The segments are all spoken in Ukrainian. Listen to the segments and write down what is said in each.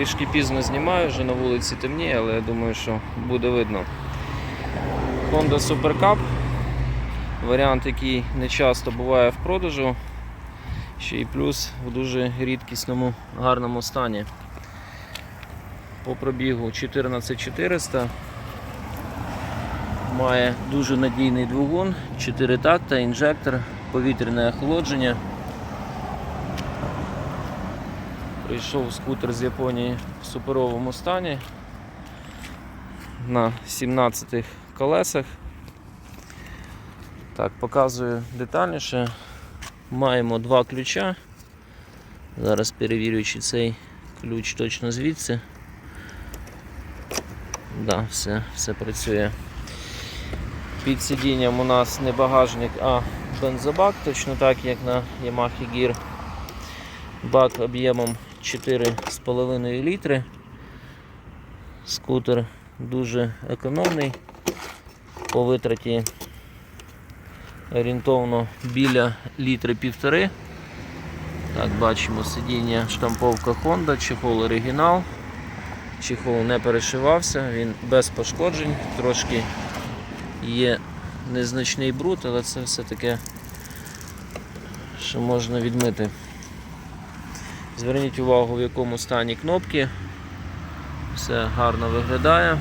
Трішки пізно знімаю, вже на вулиці темніє, але я думаю, що буде видно. Honda Super Cup. Варіант, який не часто буває в продажу. Ще й плюс в дуже рідкісному гарному стані. По пробігу 14400. Має дуже надійний двигун, 4 такта, інжектор, повітряне охолодження. Прийшов скутер з Японії в суперовому стані на 17 колесах. Так, показую детальніше. Маємо два ключа. Зараз перевірю, чи цей ключ точно звідси. Да, все, все працює. Під сидінням у нас не багажник, а бензобак, точно так як на Yamaha Gear. Бак об'ємом 4,5 літри. Скутер дуже економний. По витраті орієнтовно біля літри півтори. Так, бачимо сидіння штамповка Honda, чехол оригінал. Чехол не перешивався, він без пошкоджень, трошки є незначний бруд, але це все таке, що можна відмити. Зверніть увагу, в якому стані кнопки. Все гарно виглядає.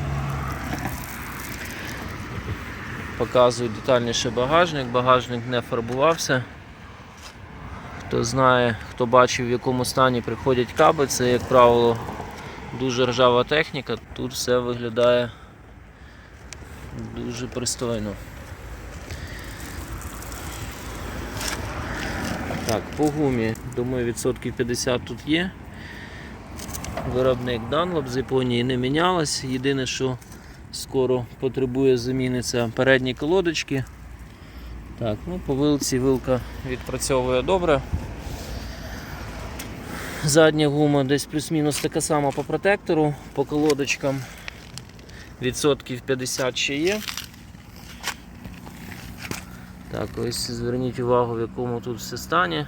Показую детальніше багажник. Багажник не фарбувався. Хто знає, хто бачив, в якому стані приходять каби, це, як правило, дуже ржава техніка. Тут все виглядає дуже пристойно. Так, по гумі, думаю, відсотків 50 тут є. Виробник Dunlop з Японії не мінялась. Єдине, що скоро потребує заміни, це передні колодочки. Так, ну по вилці вилка відпрацьовує добре. Задня гума десь плюс-мінус така сама по протектору, по колодочкам відсотків 50 ще є. Так, ось зверніть увагу, в якому тут все стані.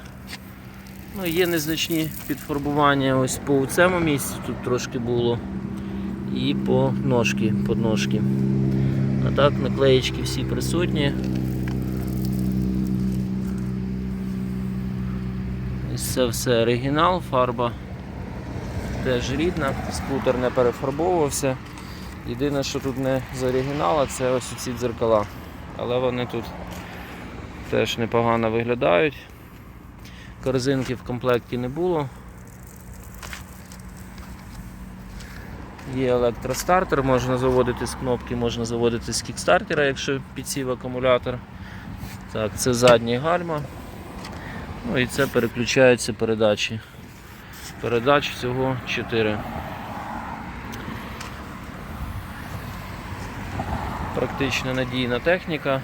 Ну, Є незначні підфарбування ось по цьому місці, тут трошки було. І по ножки, подножки. А так наклеєчки всі присутні. Це все оригінал, фарба теж рідна, скутер не перефарбовувався. Єдине, що тут не з оригінала, це ось ці дзеркала. Але вони тут теж непогано виглядають. Корзинки в комплекті не було. Є електростартер, можна заводити з кнопки, можна заводити з кікстартера, якщо підсів акумулятор. Так, це задні гальма. Ну і це переключаються передачі. Передач всього 4. Практично надійна техніка.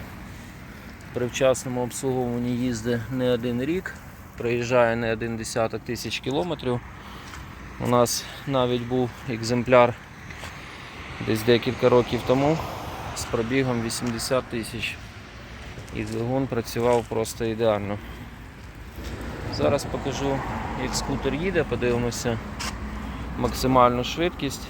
При вчасному обслуговуванні їздить не один рік, проїжджає не один десяток тисяч кілометрів. У нас навіть був екземпляр десь декілька років тому з пробігом 80 тисяч. І двигун працював просто ідеально. Зараз покажу, як скутер їде, подивимося максимальну швидкість.